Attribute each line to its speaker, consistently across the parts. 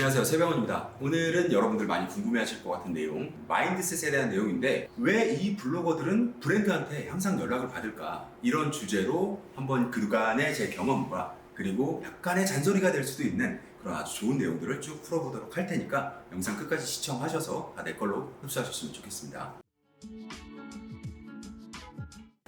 Speaker 1: 안녕하세요. 세병원입니다. 오늘은 여러분들 많이 궁금해하실 것 같은 내용 마인드셋에 대한 내용인데 왜 이 블로거들은 브랜드한테 항상 연락을 받을까? 이런 주제로 한번 그간의 제 경험과 그리고 약간의 잔소리가 될 수도 있는 그런 아주 좋은 내용들을 쭉 풀어보도록 할 테니까 영상 끝까지 시청하셔서 다 내 걸로 흡수하셨으면 좋겠습니다.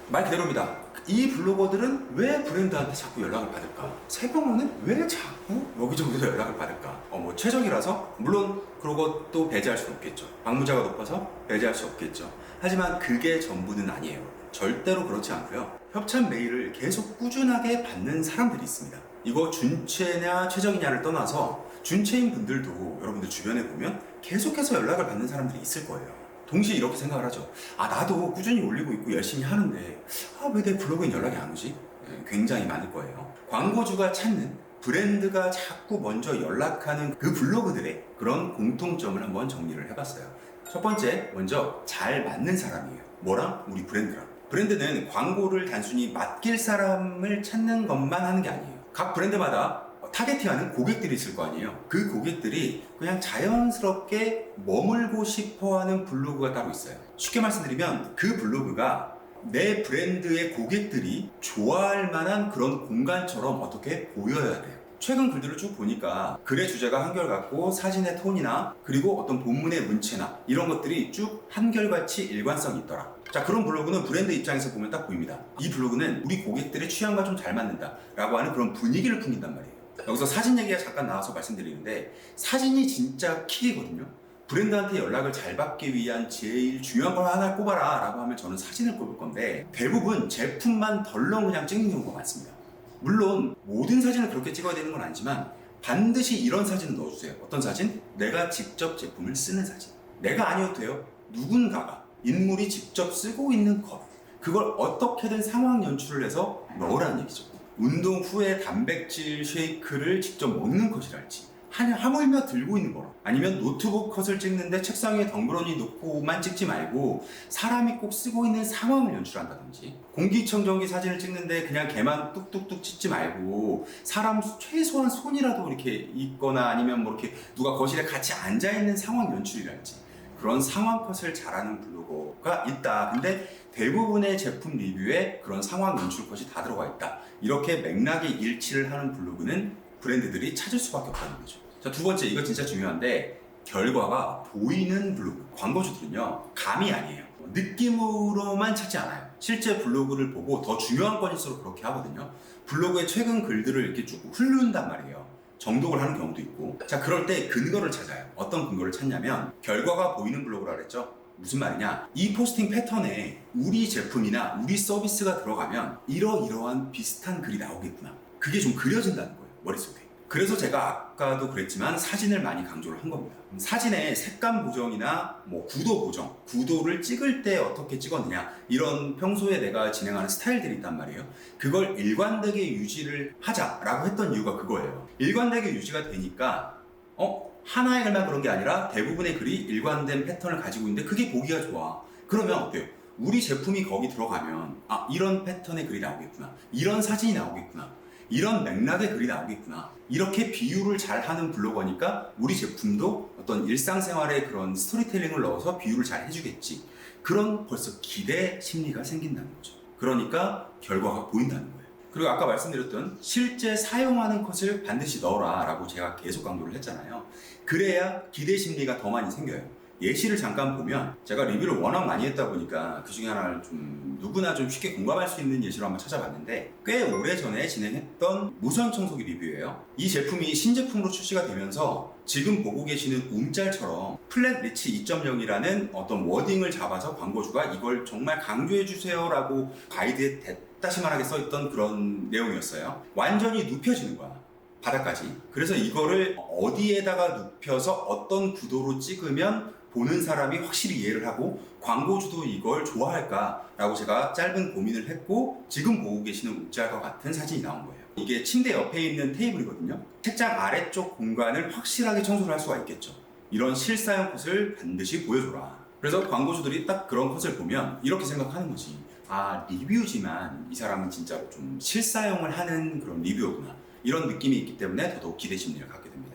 Speaker 1: 말 그대로입니다. 이 블로거들은 왜 브랜드한테 자꾸 연락을 받을까? 세병호는 왜 자꾸 여기저기서 연락을 받을까? 어, 뭐 최적이라서? 물론 그런 것도 배제할 수 없겠죠. 방문자가 높아서 배제할 수 없겠죠. 하지만 그게 전부는 아니에요. 절대로 그렇지 않고요. 협찬 메일을 계속 꾸준하게 받는 사람들이 있습니다. 이거 준체냐 최적이냐를 떠나서 준체인 분들도 여러분들 주변에 보면 계속해서 연락을 받는 사람들이 있을 거예요. 동시에 이렇게 생각을 하죠. 아, 나도 꾸준히 올리고 있고 열심히 하는데, 아, 왜 내 블로그엔 연락이 안 오지? 예, 굉장히 많을 거예요. 광고주가 찾는 브랜드가 자꾸 먼저 연락하는 그 블로그들의 그런 공통점을 한번 정리를 해봤어요. 첫 번째, 먼저 잘 맞는 사람이에요. 뭐랑? 우리 브랜드랑. 브랜드는 광고를 단순히 맡길 사람을 찾는 것만 하는 게 아니에요. 각 브랜드마다 타겟팅하는 고객들이 있을 거 아니에요. 그 고객들이 그냥 자연스럽게 머물고 싶어 하는 블로그가 따로 있어요. 쉽게 말씀드리면 그 블로그가 내 브랜드의 고객들이 좋아할 만한 그런 공간처럼 어떻게 보여야 돼요. 최근 글들을 쭉 보니까 글의 주제가 한결같고 사진의 톤이나 그리고 어떤 본문의 문체나 이런 것들이 쭉 한결같이 일관성이 있더라. 자 그런 블로그는 브랜드 입장에서 보면 딱 보입니다. 이 블로그는 우리 고객들의 취향과 좀 잘 맞는다 라고 하는 그런 분위기를 풍긴단 말이에요. 여기서 사진 얘기가 잠깐 나와서 말씀드리는데 사진이 진짜 킥이거든요. 브랜드한테 연락을 잘 받기 위한 제일 중요한 걸 하나 꼽아라 라고 하면 저는 사진을 꼽을 건데 대부분 제품만 덜렁 그냥 찍는 경우가 많습니다. 물론 모든 사진을 그렇게 찍어야 되는 건 아니지만 반드시 이런 사진을 넣어주세요. 어떤 사진? 내가 직접 제품을 쓰는 사진. 내가 아니어도 돼요. 누군가가 인물이 직접 쓰고 있는 것. 그걸 어떻게든 상황 연출을 해서 넣으라는 얘기죠. 운동 후에 단백질 쉐이크를 직접 먹는 컷이랄지 한- 하물며 들고 있는 거라. 아니면 노트북 컷을 찍는데 책상 위에 덩그러니 놓고만 찍지 말고 사람이 꼭 쓰고 있는 상황을 연출한다든지 공기청정기 사진을 찍는데 그냥 걔만 뚝뚝뚝 찍지 말고 사람 최소한 손이라도 이렇게 있거나 아니면 뭐 이렇게 누가 거실에 같이 앉아 있는 상황 연출이랄지 그런 상황 컷을 잘하는 블로거가 있다. 근데 대부분의 제품 리뷰에 그런 상황 연출 컷이 다 들어가 있다. 이렇게 맥락이 일치를 하는 블로그는 브랜드들이 찾을 수밖에 없다는 거죠. 자, 두 번째, 이거 진짜 중요한데, 결과가 보이는 블로그. 광고주들은요, 감이 아니에요. 느낌으로만 찾지 않아요. 실제 블로그를 보고 더 중요한 건일수록 그렇게 하거든요. 블로그의 최근 글들을 이렇게 쭉 흐른단 말이에요. 정독을 하는 경우도 있고. 자, 그럴 때 근거를 찾아요. 어떤 근거를 찾냐면, 결과가 보이는 블로그라 그랬죠? 무슨 말이냐? 이 포스팅 패턴에 우리 제품이나 우리 서비스가 들어가면 이러이러한 비슷한 글이 나오겠구나. 그게 좀 그려진다는 거예요, 머릿속에. 그래서 제가 아까도 그랬지만 사진을 많이 강조를 한 겁니다. 사진의 색감 보정이나 뭐 구도 보정, 구도를 찍을 때 어떻게 찍었느냐 이런 평소에 내가 진행하는 스타일들이 있단 말이에요. 그걸 일관되게 유지를 하자라고 했던 이유가 그거예요. 일관되게 유지가 되니까 어 하나의 글만 그런 게 아니라 대부분의 글이 일관된 패턴을 가지고 있는데 그게 보기가 좋아. 그러면 어때요? 우리 제품이 거기 들어가면 아 이런 패턴의 글이 나오겠구나. 이런 사진이 나오겠구나. 이런 맥락의 글이 나오겠구나. 이렇게 비유를 잘 하는 블로거니까 우리 제품도 어떤 일상생활의 그런 스토리텔링을 넣어서 비유를 잘 해주겠지. 그런 벌써 기대 심리가 생긴다는 거죠. 그러니까 결과가 보인다는 거예요. 그리고 아까 말씀드렸던 실제 사용하는 컷을 반드시 넣어라 라고 제가 계속 강조를 했잖아요. 그래야 기대 심리가 더 많이 생겨요. 예시를 잠깐 보면 제가 리뷰를 워낙 많이 했다 보니까 그 중에 하나를 좀 누구나 좀 쉽게 공감할 수 있는 예시로 한번 찾아봤는데 꽤 오래 전에 진행했던 무선 청소기 리뷰예요. 이 제품이 신제품으로 출시가 되면서 지금 보고 계시는 움짤처럼 플랫 리치 2.0이라는 어떤 워딩을 잡아서 광고주가 이걸 정말 강조해 주세요라고 가이드에 대다시만하게 써 있던 그런 내용이었어요. 완전히 눕혀지는 거야. 바닥까지. 그래서 이거를 어디에다가 눕혀서 어떤 구도로 찍으면 보는 사람이 확실히 이해를 하고 광고주도 이걸 좋아할까라고 제가 짧은 고민을 했고 지금 보고 계시는 움짤과 같은 사진이 나온 거예요. 이게 침대 옆에 있는 테이블이거든요. 책장 아래쪽 공간을 확실하게 청소를 할 수가 있겠죠. 이런 실사용 컷을 반드시 보여줘라. 그래서 광고주들이 딱 그런 컷을 보면 이렇게 생각하는 거지. 아, 리뷰지만 이 사람은 진짜로 좀 실사용을 하는 그런 리뷰어구나. 이런 느낌이 있기 때문에 더더욱 기대 심리를 갖게 됩니다.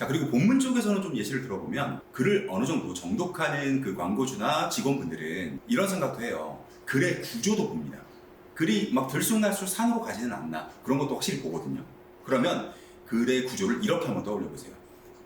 Speaker 1: 자 그리고 본문 쪽에서는 좀 예시를 들어보면 글을 어느 정도 정독하는 그 광고주나 직원분들은 이런 생각도 해요. 글의 구조도 봅니다. 글이 막 들쑥날쑥 산으로 가지는 않나 그런 것도 확실히 보거든요. 그러면 글의 구조를 이렇게 한번 떠올려 보세요.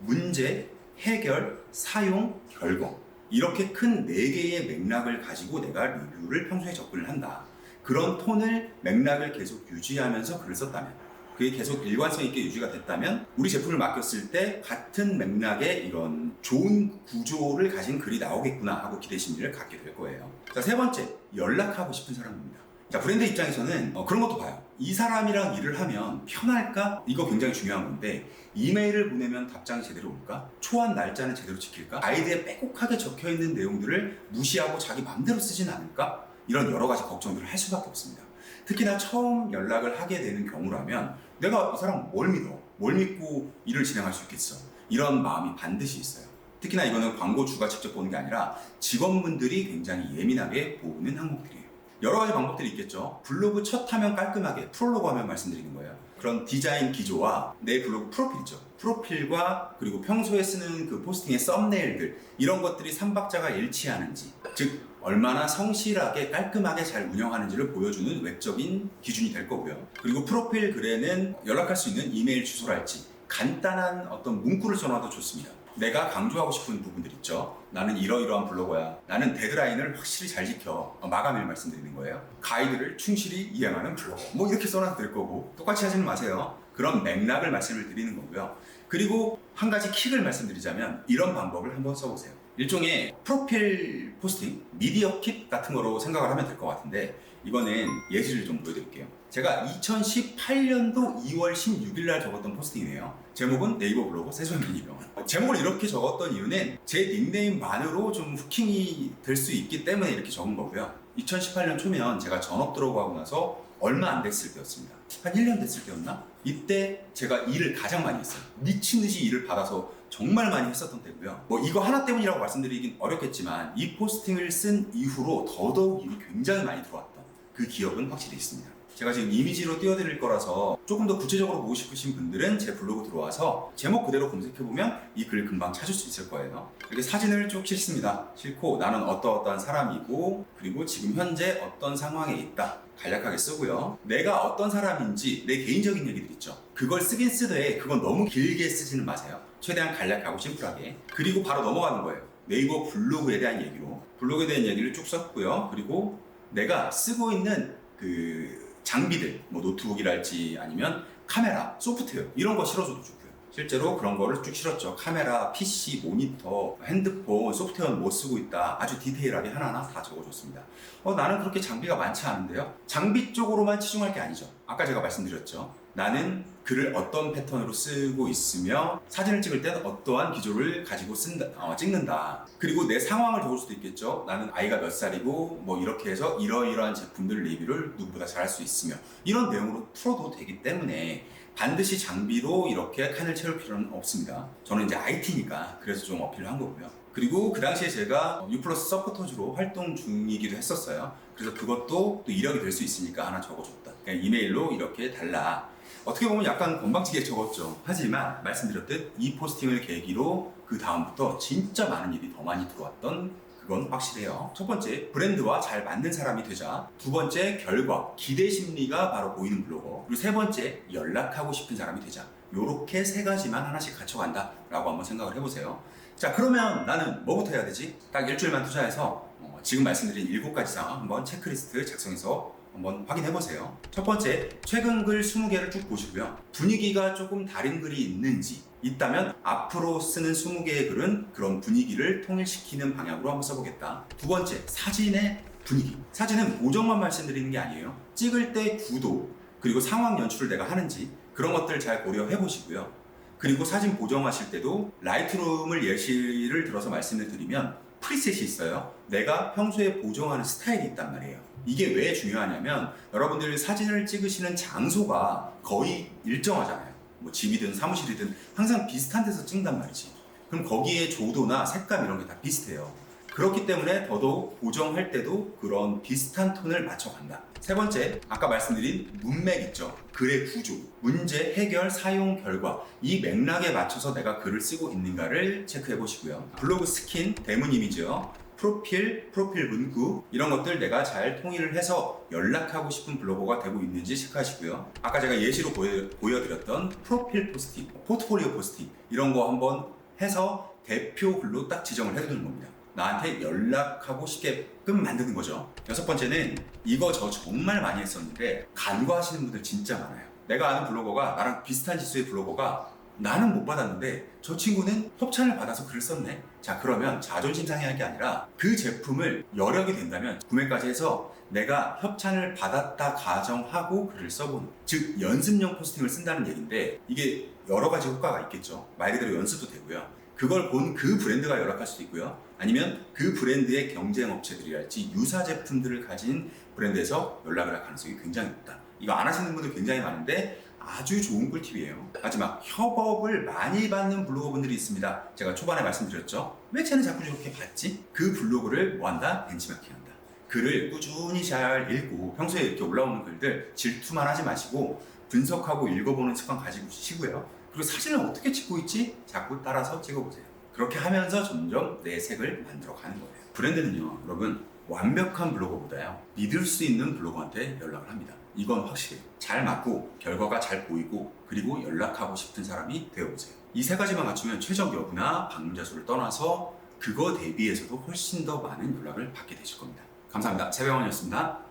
Speaker 1: 문제, 해결, 사용, 결과 이렇게 큰 네 개의 맥락을 가지고 내가 리뷰를 평소에 접근을 한다. 그런 톤을 맥락을 계속 유지하면서 글을 썼다면 그게 계속 일관성 있게 유지가 됐다면 우리 제품을 맡겼을 때 같은 맥락의 이런 좋은 구조를 가진 글이 나오겠구나 하고 기대 심리를 갖게 될 거예요. 자, 세 번째, 연락하고 싶은 사람입니다. 자, 브랜드 입장에서는 어, 그런 것도 봐요. 이 사람이랑 일을 하면 편할까? 이거 굉장히 중요한 건데 이메일을 보내면 답장이 제대로 올까? 초안 날짜는 제대로 지킬까? 아이디에 빼곡하게 적혀 있는 내용들을 무시하고 자기 맘대로 쓰진 않을까? 이런 여러 가지 걱정들을 할 수밖에 없습니다. 특히나 처음 연락을 하게 되는 경우라면 내가 이 사람 뭘 믿어? 뭘 믿고 일을 진행할 수 있겠어? 이런 마음이 반드시 있어요. 특히나 이거는 광고주가 직접 보는 게 아니라 직원분들이 굉장히 예민하게 보는 항목들이에요. 여러 가지 방법들이 있겠죠. 블로그 첫 화면 깔끔하게 프롤로그 화면 말씀드리는 거예요. 그런 디자인 기조와 내 블로그 프로필이죠. 프로필과 그리고 평소에 쓰는 그 포스팅의 썸네일들 이런 것들이 삼박자가 일치하는지 즉 얼마나 성실하게 깔끔하게 잘 운영하는지를 보여주는 웹적인 기준이 될 거고요. 그리고 프로필 글에는 연락할 수 있는 이메일 주소랄지 간단한 어떤 문구를 써놔도 좋습니다. 내가 강조하고 싶은 부분들 있죠. 나는 이러이러한 블로거야. 나는 데드라인을 확실히 잘 지켜. 어, 마감일 말씀드리는 거예요. 가이드를 충실히 이행하는 블로거. 뭐 이렇게 써놔도 될 거고 똑같이 하지는 마세요. 그런 맥락을 말씀을 드리는 거고요. 그리고 한 가지 킥을 말씀드리자면 이런 방법을 한번 써보세요. 일종의 프로필 포스팅, 미디어 킷 같은 거로 생각을 하면 될 것 같은데 이거는 예시를 좀 보여드릴게요. 제가 2018년도 2월 16일 날 적었던 포스팅이에요. 제목은 네이버 블로그 세종민이병. 제목을 이렇게 적었던 이유는 제 닉네임만으로 좀 후킹이 될 수 있기 때문에 이렇게 적은 거고요. 2018년 초면 제가 전업 들어가고 나서 얼마 안 됐을 때였습니다. 한 1년 됐을 때였나? 이때 제가 일을 가장 많이 했어요. 미친 듯이 일을 받아서 정말 많이 했었던 때고요. 뭐 이거 하나 때문이라고 말씀드리긴 어렵겠지만 이 포스팅을 쓴 이후로 더더욱 일이 굉장히 많이 들어왔던 그 기억은 확실히 있습니다. 제가 지금 이미지로 띄워드릴 거라서 조금 더 구체적으로 보고 싶으신 분들은 제 블로그 들어와서 제목 그대로 검색해보면 이 글 금방 찾을 수 있을 거예요. 이렇게 사진을 쭉 싣습니다. 싣고 나는 어떠어떠한 사람이고 그리고 지금 현재 어떤 상황에 있다. 간략하게 쓰고요. 내가 어떤 사람인지 내 개인적인 얘기들 있죠. 그걸 쓰긴 쓰되 그건 너무 길게 쓰지는 마세요. 최대한 간략하고 심플하게. 그리고 바로 넘어가는 거예요. 네이버 블로그에 대한 얘기로. 블로그에 대한 얘기를 쭉 썼고요. 그리고 내가 쓰고 있는 그 장비들, 뭐 노트북이랄지 아니면 카메라, 소프트웨어 이런 거 실어줘도 좋고요. 실제로 그런 거를 쭉 실었죠. 카메라, PC, 모니터, 핸드폰, 소프트웨어는 못 쓰고 있다. 아주 디테일하게 하나하나 다 적어줬습니다. 어, 나는 그렇게 장비가 많지 않은데요. 장비 쪽으로만 치중할 게 아니죠. 아까 제가 말씀드렸죠. 나는 글을 어떤 패턴으로 쓰고 있으며 사진을 찍을 때는 어떠한 기조를 가지고 쓴다, 어, 찍는다. 그리고 내 상황을 적을 수도 있겠죠. 나는 아이가 몇 살이고 뭐 이렇게 해서 이러이러한 제품들 리뷰를 누구보다 잘할 수 있으며 이런 내용으로 풀어도 되기 때문에 반드시 장비로 이렇게 칸을 채울 필요는 없습니다. 저는 이제 IT니까 그래서 좀 어필을 한 거고요. 그리고 그 당시에 제가 유플러스 서포터즈로 활동 중이기도 했었어요. 그래서 그것도 또 이력이 될 수 있으니까 하나 적어줬다. 그냥 이메일로 이렇게 달라. 어떻게 보면 약간 건방지게 적었죠. 하지만 말씀드렸듯 이 포스팅을 계기로 그 다음부터 진짜 많은 일이 더 많이 들어왔던 그건 확실해요. 첫 번째, 브랜드와 잘 맞는 사람이 되자. 두 번째, 결과, 기대 심리가 바로 보이는 블로거. 그리고 세 번째, 연락하고 싶은 사람이 되자. 요렇게 세 가지만 하나씩 갖춰간다. 라고 한번 생각을 해보세요. 자, 그러면 나는 뭐부터 해야 되지? 딱 일주일만 투자해서 어, 지금 말씀드린 일곱 가지 사항 한번 체크리스트 작성해서 한번 확인해 보세요. 첫 번째, 최근 글 20개를 쭉 보시고요. 분위기가 조금 다른 글이 있는지 있다면 앞으로 쓰는 20개의 글은 그런 분위기를 통일시키는 방향으로 한번 써보겠다. 두 번째, 사진의 분위기. 사진은 보정만 말씀드리는 게 아니에요. 찍을 때 구도, 그리고 상황 연출을 내가 하는지 그런 것들 잘 고려해 보시고요. 그리고 사진 보정하실 때도 라이트룸을 예시를 들어서 말씀을 드리면 프리셋이 있어요. 내가 평소에 보정하는 스타일이 있단 말이에요. 이게 왜 중요하냐면 여러분들 사진을 찍으시는 장소가 거의 일정하잖아요. 뭐 집이든 사무실이든 항상 비슷한 데서 찍는단 말이지. 그럼 거기에 조도나 색감 이런 게 다 비슷해요. 그렇기 때문에 더더욱 고정할 때도 그런 비슷한 톤을 맞춰간다. 세 번째, 아까 말씀드린 문맥 있죠. 글의 구조, 문제, 해결, 사용, 결과 이 맥락에 맞춰서 내가 글을 쓰고 있는가를 체크해 보시고요. 블로그 스킨, 대문 이미지요. 프로필, 프로필 문구 이런 것들 내가 잘 통일을 해서 연락하고 싶은 블로거가 되고 있는지 체크하시고요. 아까 제가 예시로 보여, 보여드렸던 프로필 포스팅, 포트폴리오 포스팅 이런 거 한번 해서 대표 글로 딱 지정을 해두는 겁니다. 나한테 연락하고 싶게끔 만드는 거죠. 여섯 번째는 이거 저 정말 많이 했었는데 간과하시는 분들 진짜 많아요. 내가 아는 블로거가 나랑 비슷한 지수의 블로거가 나는 못 받았는데 저 친구는 협찬을 받아서 글을 썼네. 자 그러면 자존심 상해할 게 아니라 그 제품을 여력이 된다면 구매까지 해서 내가 협찬을 받았다 가정하고 글을 써보는 즉 연습용 포스팅을 쓴다는 얘기인데 이게 여러 가지 효과가 있겠죠. 말 그대로 연습도 되고요. 그걸 본 그 브랜드가 연락할 수도 있고요. 아니면 그 브랜드의 경쟁 업체들이랄지 유사 제품들을 가진 브랜드에서 연락을 할 가능성이 굉장히 높다. 이거 안 하시는 분들 굉장히 많은데 아주 좋은 꿀팁이에요. 마지막 협업을 많이 받는 블로거분들이 있습니다. 제가 초반에 말씀드렸죠. 왜 쟤는 자꾸 저렇게 받지? 그 블로그를 뭐한다? 벤치마킹한다. 글을 꾸준히 잘 읽고 평소에 이렇게 올라오는 글들 질투만 하지 마시고 분석하고 읽어보는 습관 가지시고요. 그리고 사진을 어떻게 찍고 있지? 자꾸 따라서 찍어보세요. 그렇게 하면서 점점 내 색을 만들어 가는 거예요. 브랜드는요, 여러분 완벽한 블로거보다요 믿을 수 있는 블로거한테 연락을 합니다. 이건 확실해요. 잘 맞고 결과가 잘 보이고 그리고 연락하고 싶은 사람이 되어보세요. 이 세 가지만 갖추면 최적 여부나 방문자 수를 떠나서 그거 대비해서도 훨씬 더 많은 연락을 받게 되실 겁니다. 감사합니다. 세병원이었습니다.